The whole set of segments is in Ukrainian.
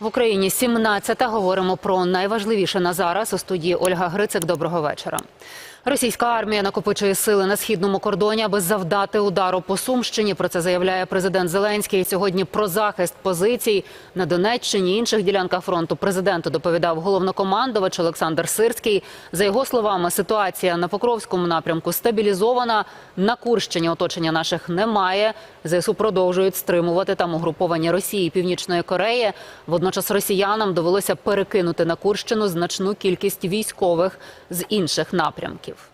В Україні 17-та. Говоримо про найважливіше на зараз. У студії Ольга Грицик. Доброго вечора. Російська армія накопичує сили на східному кордоні, аби завдати удару по Сумщині. Про це заявляє президент Зеленський. Сьогодні про захист позицій на Донеччині і інших ділянках фронту президенту доповідав головнокомандувач Олександр Сирський. За його словами, ситуація на Покровському напрямку стабілізована. На Курщині оточення наших немає. ЗСУ продовжують стримувати там угруповання Росії і Північної Кореї. Водночас росіянам довелося перекинути на Курщину значну кількість військових з інших напрямків.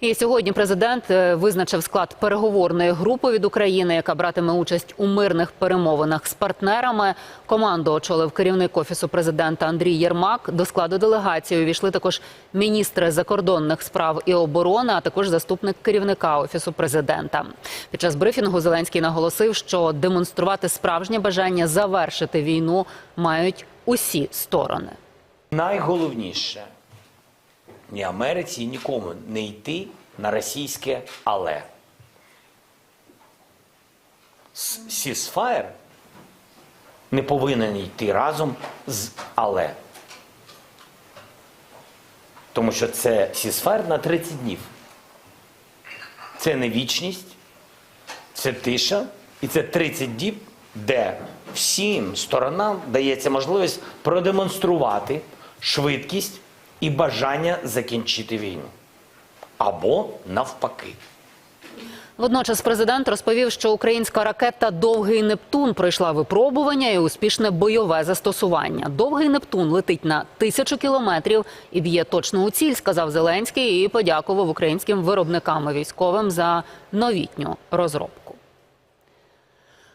І сьогодні президент е, визначив склад переговорної групи від України, яка братиме участь у мирних перемовинах з партнерами. Команду очолив керівник офісу президента Андрій Єрмак. До складу делегації увійшли також міністри закордонних справ і оборони, а також заступник керівника офісу президента. Під час брифінгу Зеленський наголосив, що демонструвати справжнє бажання завершити війну мають усі сторони. Найголовніше ні Америці, нікому не йти на російське але. Сісфаєр не повинен йти разом з але. Тому що це сісфаєр на 30 днів. Це не вічність, це тиша, і це 30 діб, де всім сторонам дається можливість продемонструвати швидкість і бажання закінчити війну. Або навпаки. Водночас президент розповів, що українська ракета Довгий Нептун пройшла випробування і успішне бойове застосування. Довгий Нептун летить на тисячу кілометрів і б'є точно у ціль, сказав Зеленський, і подякував українським виробникам і військовим за новітню розробку.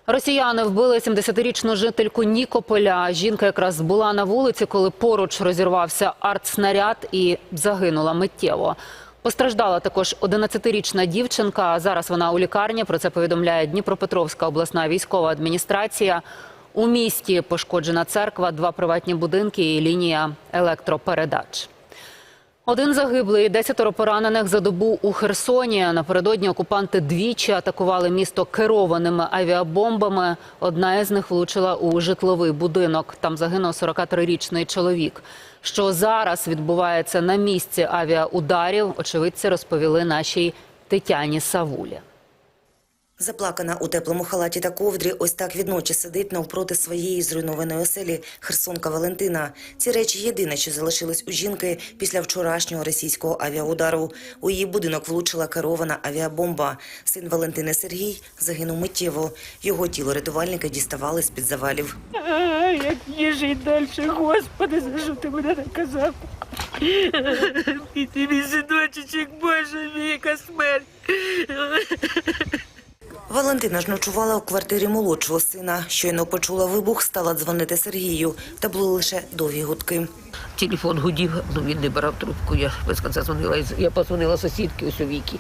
Росіяни вбили 70-річну жительку Нікополя. Жінка якраз була на вулиці, коли поруч розірвався артснаряд і загинула миттєво. Постраждала також 11-річна дівчинка. Зараз вона у лікарні. Про це повідомляє Дніпропетровська обласна військова адміністрація. У місті пошкоджена церква, два приватні будинки і лінія електропередач. Один загиблий, десятеро поранених за добу у Херсоні. Напередодні окупанти двічі атакували місто керованими авіабомбами. Одна із них влучила у житловий будинок. Там загинув 43-річний чоловік. Що зараз відбувається на місці авіаударів, очевидці розповіли нашій Тетяні Савулі. Заплакана у теплому халаті та ковдрі, ось так відночі сидить навпроти своєї зруйнованої оселі Херсонка Валентина. Ці речі єдине, що залишилось у жінки після вчорашнього російського авіаудару. У її будинок влучила керована авіабомба. Син Валентини Сергій загинув миттєво. Його тіло рятувальники діставали з-під завалів. А, як жить далі, Господи, за що ти мене наказав? І мій синочечок, Боже мій, яка смерть. Валентина ж ночувала у квартирі молодшого сина. Щойно почула вибух, стала дзвонити Сергію. Та були лише довгі гудки. Телефон гудів, ну він не брав трубку. Я без кінця дзвонила. Я позвонила сусідки ось у віки.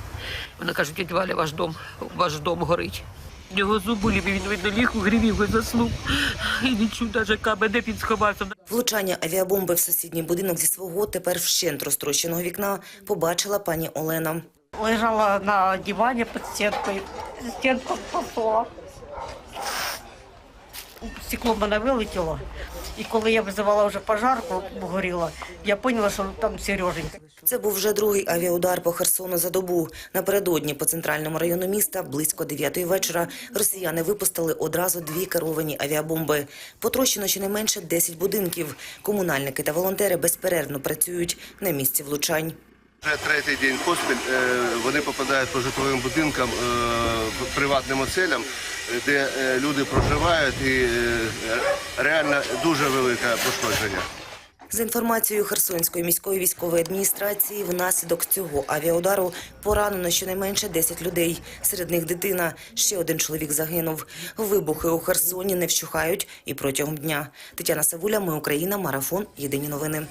Вона каже, тітя Валя, ваш дом, ваш дом горить. В нього зубу він видно ліг у грівів і заснув. І не чув навіть каби, де він сховався. Влучання авіабомби в сусідній будинок зі свого тепер вщент розтрощеного вікна побачила пані Олена. лежала на диване под стенкой. Стенка попала. Стекло в мене вилетіло. І коли я визивала вже пожарку, горіла, я поняла, що там Сереженька. Це був вже другий авіаудар по Херсону за добу. Напередодні по центральному району міста близько 9 вечора росіяни випустили одразу дві керовані авіабомби. Потрощено щонайменше 10 будинків. Комунальники та волонтери безперервно працюють на місці влучань. Вже третій день поспіль е, вони попадають по житловим будинкам, е, приватним оселям, де е, люди проживають і реально дуже велике пошкодження. За інформацією Херсонської міської військової адміністрації, внаслідок цього авіаудару поранено щонайменше 10 людей. Серед них дитина. Ще один чоловік загинув. Вибухи у Херсоні не вщухають і протягом дня. Тетяна Савуля, Ми Україна, Марафон. Єдині новини.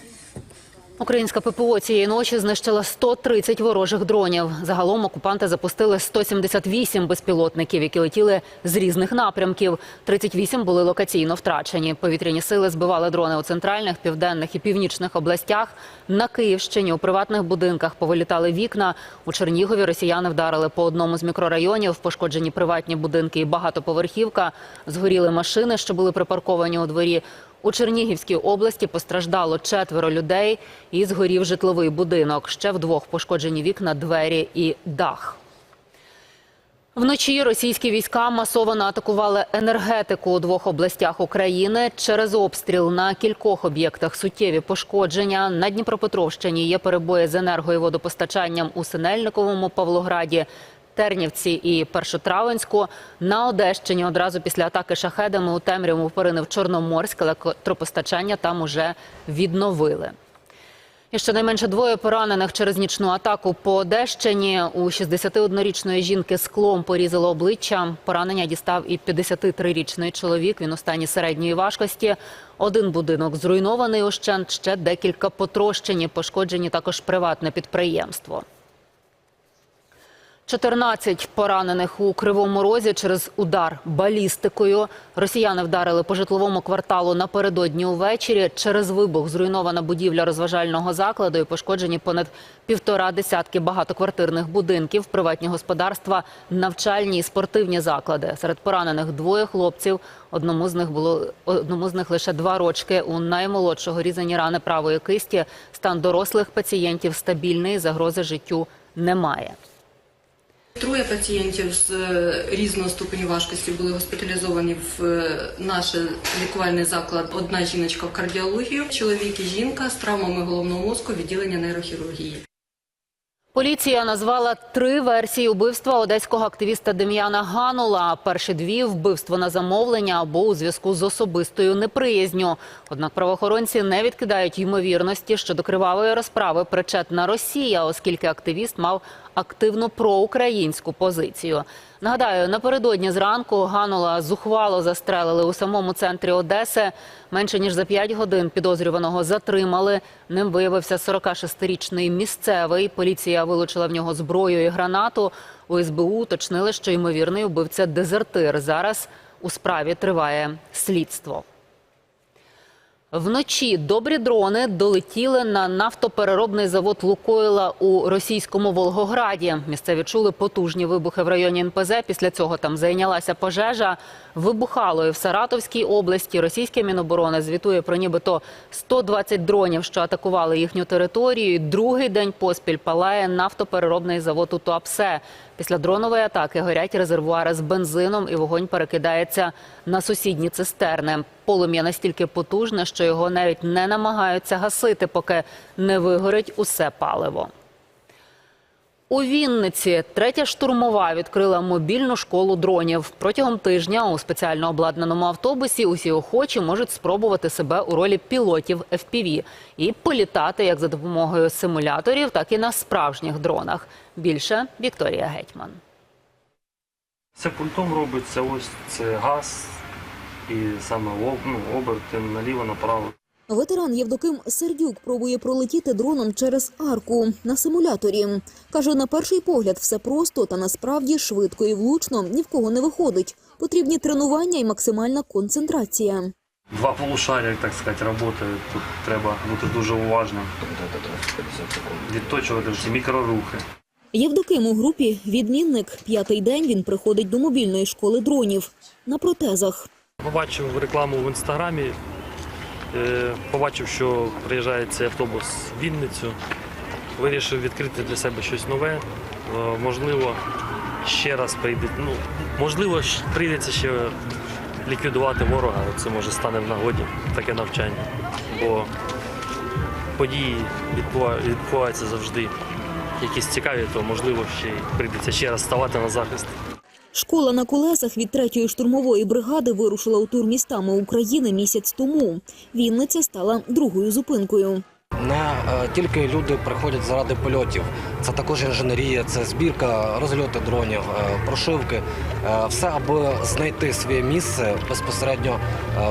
Українська ППО цієї ночі знищила 130 ворожих дронів. Загалом окупанти запустили 178 безпілотників, які летіли з різних напрямків. 38 були локаційно втрачені. Повітряні сили збивали дрони у центральних, південних і північних областях. На Київщині у приватних будинках повилітали вікна. У Чернігові росіяни вдарили по одному з мікрорайонів. Пошкоджені приватні будинки і багатоповерхівка. Згоріли машини, що були припарковані у дворі. У Чернігівській області постраждало четверо людей і згорів житловий будинок. Ще вдвох пошкоджені вікна, двері і дах. Вночі російські війська масово атакували енергетику у двох областях України. Через обстріл на кількох об'єктах суттєві пошкодження. На Дніпропетровщині є перебої з енерго і водопостачанням у Синельниковому, Павлограді, Тернівці і Першотравенську. На Одещині одразу після атаки шахедами у темряву поринив Чорноморськ, електропостачання там уже відновили. І щонайменше двоє поранених через нічну атаку по Одещині. У 61-річної жінки склом порізало обличчя. Поранення дістав і 53-річний чоловік. Він у стані середньої важкості. Один будинок зруйнований ущент, ще декілька потрощені. Пошкоджені також приватне підприємство. 14 поранених у Кривому Розі через удар балістикою. Росіяни вдарили по житловому кварталу напередодні увечері. Через вибух зруйнована будівля розважального закладу і пошкоджені понад півтора десятки багатоквартирних будинків, приватні господарства, навчальні і спортивні заклади. Серед поранених двоє хлопців. Одному з них було одному з них лише два рочки. У наймолодшого різані рани правої кисті. Стан дорослих пацієнтів стабільний. Загрози життю немає. Троє пацієнтів з е, різного ступеню важкості були госпіталізовані в е, наш лікувальний заклад. Одна жіночка в кардіологію, чоловік і жінка з травмами головного мозку, відділення нейрохірургії. Поліція назвала три версії убивства одеського активіста Дем'яна Ганула. Перші дві вбивство на замовлення або у зв'язку з особистою неприязню. Однак правоохоронці не відкидають ймовірності, що до кривавої розправи причетна Росія, оскільки активіст мав активну проукраїнську позицію. Нагадаю, напередодні зранку Ганула зухвало застрелили у самому центрі Одеси. Менше ніж за 5 годин підозрюваного затримали. Ним виявився 46-річний місцевий. Поліція вилучила в нього зброю і гранату. У СБУ уточнили, що ймовірний убивця дезертир. Зараз у справі триває слідство. Вночі добрі дрони долетіли на нафтопереробний завод Лукойла у російському Волгограді. Місцеві чули потужні вибухи в районі НПЗ. Після цього там зайнялася пожежа. Вибухало і в Саратовській області. Російське міноборони звітує про нібито 120 дронів, що атакували їхню територію. Другий день поспіль палає нафтопереробний завод у Туапсе. Після дронової атаки горять резервуари з бензином і вогонь перекидається на сусідні цистерни. Полум'я настільки потужне, що його навіть не намагаються гасити, поки не вигорить усе паливо. У Вінниці третя штурмова відкрила мобільну школу дронів. Протягом тижня у спеціально обладнаному автобусі усі охочі можуть спробувати себе у ролі пілотів FPV і політати як за допомогою симуляторів, так і на справжніх дронах. Більше Вікторія Гетьман. Це пультом робиться, ось це газ і саме ну, оберти наліво направо. Ветеран Євдоким Сердюк пробує пролетіти дроном через арку на симуляторі. Каже, на перший погляд все просто, та насправді швидко і влучно ні в кого не виходить. Потрібні тренування і максимальна концентрація. Два полушарія, так сказати, працюють. Тут треба бути дуже уважним. Відточувати всі мікрорухи. Євдоким у групі відмінник. П'ятий день він приходить до мобільної школи дронів на протезах. Побачив рекламу в інстаграмі, побачив, що приїжджає цей автобус в Вінницю. Вирішив відкрити для себе щось нове. Е, Можливо, ще раз прийде. Ну, можливо, прийдеться ще ліквідувати ворога. Це може стане в нагоді таке навчання. Бо події відбуваються завжди якісь цікаві, то можливо ще прийдеться ще раз ставати на захист. Школа на колесах від третьої штурмової бригади вирушила у тур містами України місяць тому. Вінниця стала другою зупинкою. Не е, тільки люди приходять заради польотів, це також інженерія, це збірка, розльоти дронів, е, прошивки. Е, Все, аби знайти своє місце, безпосередньо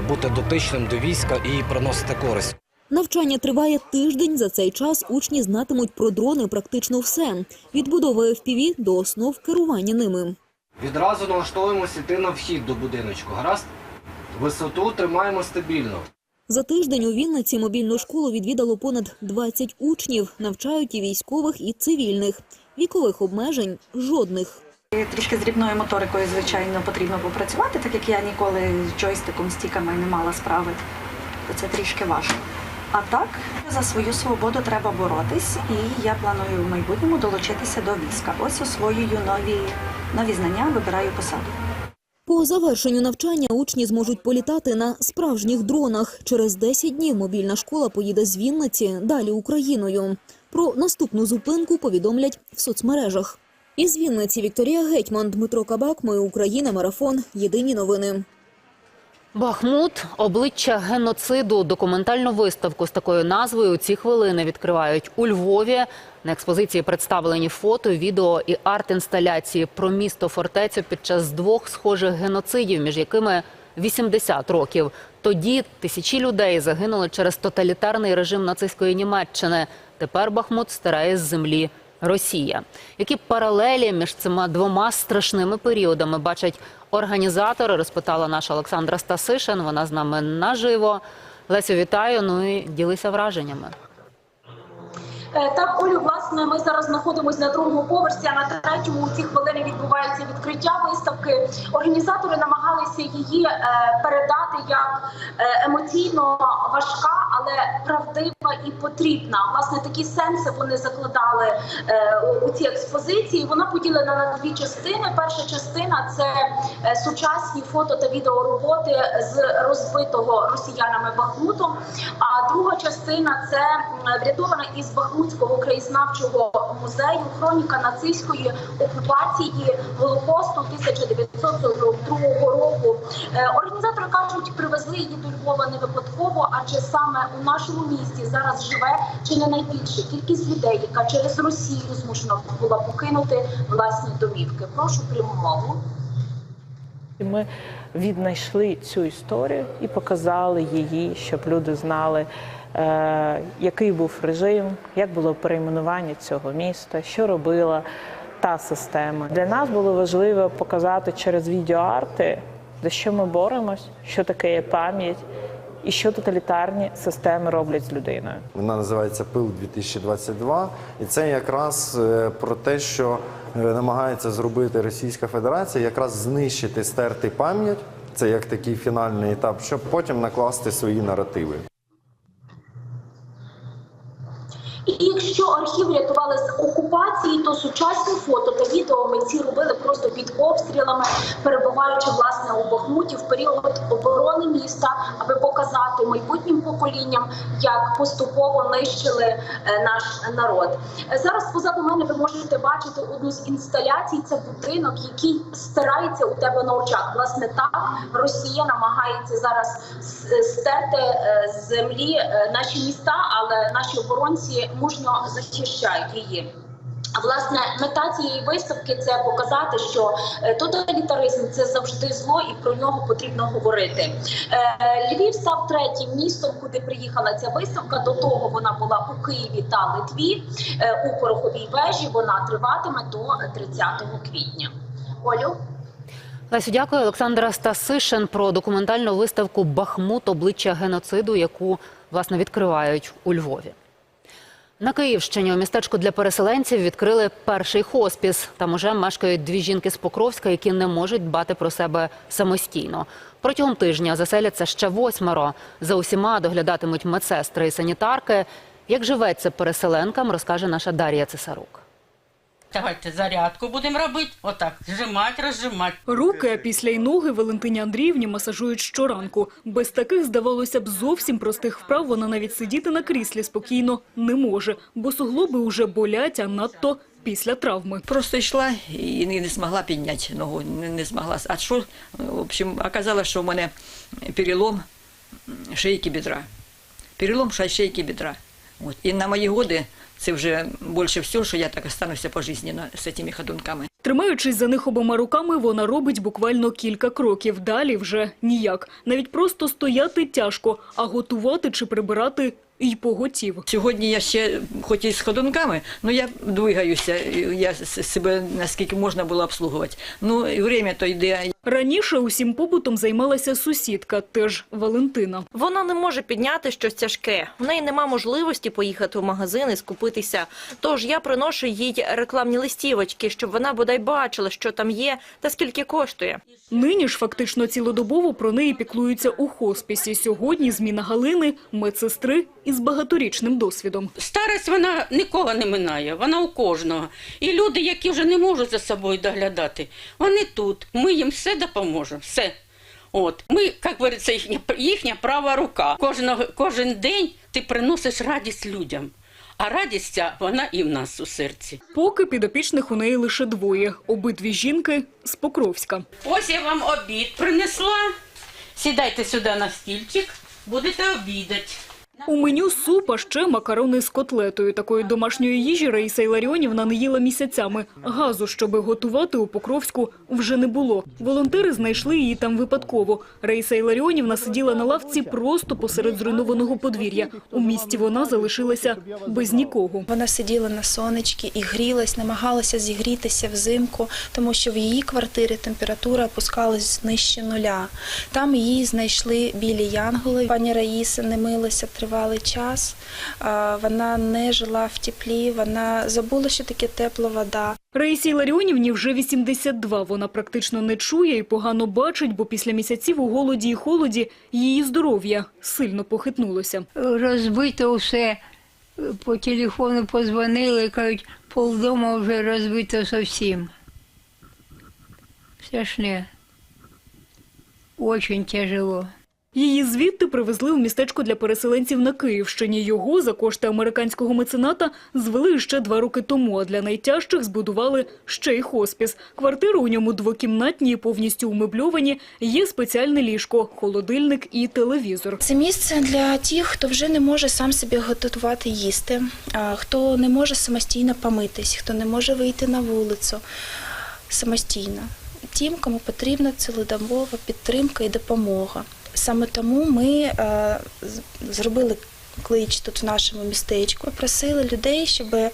бути дотичним до війська і приносити користь. Навчання триває тиждень. За цей час учні знатимуть про дрони практично все від будови FPV до основ керування ними. Відразу налаштовуємося йти на вхід до будиночку. Гаразд? Висоту тримаємо стабільно. За тиждень у Вінниці мобільну школу відвідало понад 20 учнів. Навчають і військових, і цивільних. Вікових обмежень жодних. Трішки з дрібною моторикою, звичайно, потрібно попрацювати, так як я ніколи з джойстиком, стіками не мала справи. це трішки важко. А так, за свою свободу треба боротись, і я планую в майбутньому долучитися до війська. Ось освоюю нові, нові знання, вибираю посаду. По завершенню навчання учні зможуть політати на справжніх дронах. Через 10 днів мобільна школа поїде з Вінниці далі Україною. Про наступну зупинку повідомлять в соцмережах. Із Вінниці Вікторія Гетьман, Дмитро Кабак. Ми Україна. Марафон. Єдині новини. Бахмут обличчя геноциду. Документальну виставку з такою назвою ці хвилини відкривають у Львові. На експозиції представлені фото, відео і арт-інсталяції про місто фортецю під час двох схожих геноцидів, між якими 80 років. Тоді тисячі людей загинули через тоталітарний режим нацистської Німеччини. Тепер Бахмут стирає з землі Росія. Які паралелі між цими двома страшними періодами бачать організатори, розпитала наша Олександра Стасишин. Вона з нами наживо. Лесю, вітаю. Ну і ділися враженнями. Е, Так, Олю, власне, ми зараз знаходимося на другому поверсі, а на третьому у ці хвилини відбувається відкриття виставки. Організатори намагалися її е, передати як е, емоційно важка, але правдива і потрібна. Власне, такі сенси вони закладали е, у- ці експозиції. Вона поділена на дві частини. Перша частина це е, сучасні фото та відеороботи з розбитого росіянами Бахмутом. А друга частина це врятована із Бахмутського краєзнавчого музею хроніка нацистської окупації Голокосту 1942 року. Е, Організатори кажуть, привезли її до Львова не випадково, адже саме у нашому місті зараз живе чи не найбільша кількість людей, яка через Росію змушена була покинути власні домівки. Прошу пряму мову. Ми віднайшли цю історію і показали її, щоб люди знали, е, який був режим, як було перейменування цього міста, що робила та система. Для нас було важливо показати через відеоарти, за що ми боремось, що таке є пам'ять і що тоталітарні системи роблять з людиною. Вона називається Пил 2022 і це якраз е, про те, що е, намагається зробити Російська Федерація, якраз знищити, стерти пам'ять. Це як такий фінальний етап, щоб потім накласти свої наративи. І якщо архів рятували з окупації, то сучасні фото та відео митці робили просто під обстрілами, перебуваючи власне у Бахмуті в період оборони міста, аби показати майбутнім поколінням, як поступово нищили е, наш народ. Зараз позаду мене ви можете бачити одну з інсталяцій. Це будинок, який стирається у тебе на очах. Власне, так Росія намагається зараз стерти е, з землі е, наші міста, але наші оборонці мужньо захищають її. А власне мета цієї виставки це показати, що е, тоталітаризм це завжди зло, і про нього потрібно говорити. Е, Львів став третім містом, куди приїхала ця виставка. До того вона була у Києві та Литві е, у Пороховій вежі. Вона триватиме до 30 квітня. Олю. Лесю, дякую. Олександра Стасишин про документальну виставку Бахмут обличчя геноциду, яку власне відкривають у Львові. На Київщині у містечку для переселенців відкрили перший хоспіс. Там уже мешкають дві жінки з Покровська, які не можуть дбати про себе самостійно. Протягом тижня заселяться ще восьмеро. За усіма доглядатимуть медсестри і санітарки. Як живеться переселенкам, розкаже наша Дар'я Цесарук. Давайте зарядку будемо робити. Отак, зжимати, розжимати. Руки, а після й ноги Валентині Андріївні масажують щоранку. Без таких, здавалося б, зовсім простих вправ вона навіть сидіти на кріслі спокійно не може, бо суглоби уже болять, а надто після травми. Просто йшла і не, змогла підняти ногу, не, не змогла. А що, в общем, оказалось, що в мене перелом шийки бедра. Перелом ша- шийки бедра. От. І на мої годи це вже більше всього, що я так остануся пожизненно з цими ходунками. Тримаючись за них обома руками, вона робить буквально кілька кроків. Далі вже ніяк. Навіть просто стояти тяжко, а готувати чи прибирати й поготів. Сьогодні я ще, хоч і з ходунками, але я двигаюся, я себе наскільки можна було обслугувати. Ну, і время то йде. Раніше усім побутом займалася сусідка, теж Валентина. Вона не може підняти щось тяжке. В неї нема можливості поїхати в магазин і скупитися. Тож я приношу їй рекламні листівочки, щоб вона бодай бачила, що там є та скільки коштує. Нині ж фактично цілодобово про неї піклуються у хоспісі. Сьогодні зміна Галини – медсестри із багаторічним досвідом. Старість вона нікого не минає, вона у кожного. І люди, які вже не можуть за собою доглядати, вони тут. Ми їм все допоможемо. Все. От ми, як говориться, їхня, їхня права рука. Кожного кожен день ти приносиш радість людям. А радість ця, вона і в нас у серці. Поки підопічних у неї лише двоє. Обидві жінки з Покровська. Ось я вам обід принесла. Сідайте сюди на стільчик, будете обідати. У меню суп, а ще макарони з котлетою. Такої домашньої їжі Раїса Іларіонівна не їла місяцями. Газу, щоби готувати у Покровську, вже не було. Волонтери знайшли її там випадково. Раїса Іларіонівна сиділа на лавці просто посеред зруйнованого подвір'я. У місті вона залишилася без нікого. Вона сиділа на сонечці і грілась, намагалася зігрітися взимку, тому що в її квартирі температура опускалась нижче нуля. Там її знайшли білі янголи. Пані Раїса не милася тривалий час. Вона не жила в теплі, вона забула, що таке тепла вода. Раїсі Іларіонівні вже 82. Вона практично не чує і погано бачить, бо після місяців у голоді і холоді її здоров'я сильно похитнулося. Розбито все. По телефону позвонили, кажуть, полдома вже розбито зовсім. Страшне. Очень тяжело. Її звідти привезли у містечко для переселенців на Київщині. Його за кошти американського мецената звели ще два роки тому, а для найтяжчих збудували ще й хоспіс. Квартири у ньому двокімнатні, повністю умебльовані. Є спеціальне ліжко, холодильник і телевізор. Це місце для тих, хто вже не може сам собі готувати їсти, хто не може самостійно помитись, хто не може вийти на вулицю самостійно. Тим, кому потрібна цілодобова підтримка і допомога. Саме тому ми е, зробили клич тут в нашому містечку. Просили людей, щоб е,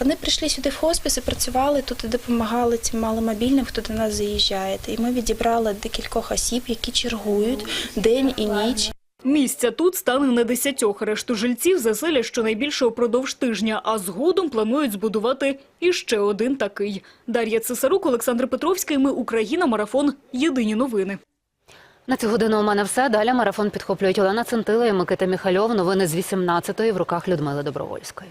вони прийшли сюди в хоспис і працювали тут і допомагали цим маломобільним, хто до нас заїжджає. І ми відібрали декількох осіб, які чергують день і ніч. Місця тут стане на десятьох. Решту жильців заселять щонайбільше упродовж тижня, а згодом планують збудувати іще один такий. Дар'я Цесарук, Олександр Петровський. Ми Україна. Марафон. Єдині новини. На цю годину у мене все. Далі марафон підхоплюють Олена Центила і Микита Міхальов. Новини з 18-ї в руках Людмили Добровольської.